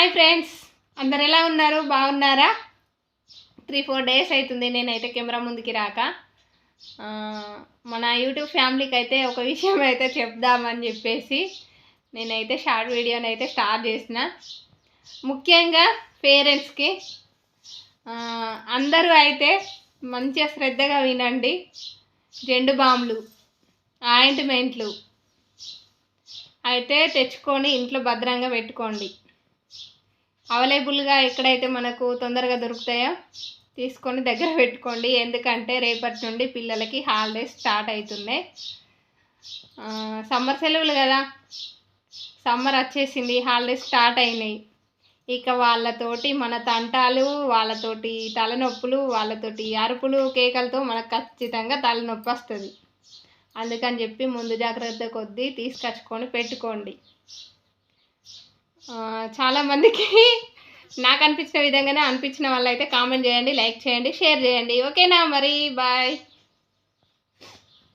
Hi friends. అందరు ఎలా ఉన్నారు? బాగున్నారా? త్రీ ఫోర్ డేస్ అవుతుంది నేనైతే కెమెరా ముందుకి రాక. మన యూట్యూబ్ ఫ్యామిలీకి అయితే ఒక విషయం అయితే చెప్దామని చెప్పేసి నేనైతే షార్ట్ వీడియోని అయితే స్టార్ట్ చేసిన. ముఖ్యంగా పేరెంట్స్కి అందరూ అయితే మంచిగా శ్రద్ధగా వినండి. జెండు బాంబులు ఆయింట్మెంట్లు అయితే తెచ్చుకొని ఇంట్లో భద్రంగా పెట్టుకోండి. అవైలబుల్గా ఎక్కడైతే మనకు తొందరగా దొరుకుతాయో తీసుకొని దగ్గర పెట్టుకోండి. ఎందుకంటే రేపటి నుండి పిల్లలకి హాలిడేస్ స్టార్ట్ అవుతున్నాయి. సమ్మర్ సెలవులు కదా. సమ్మర్ వచ్చేసింది హాలిడేస్ స్టార్ట్ అయినాయి. ఇక వాళ్ళతోటి మన తంటాలు వాళ్ళతోటి తలనొప్పులు వాళ్ళతోటి అరుపులు కేకలతో మనకు ఖచ్చితంగా తలనొప్పి వస్తుంది. అందుకని చెప్పి ముందు జాగ్రత్త కొద్దీ తీసుకొచ్చుకొని పెట్టుకోండి. చాలామందికి నాకు అనిపించిన విధంగానే అనిపించిన వాళ్ళు అయితే కామెంట్ చేయండి లైక్ చేయండి షేర్ చేయండి. ఓకేనా మరి బాయ్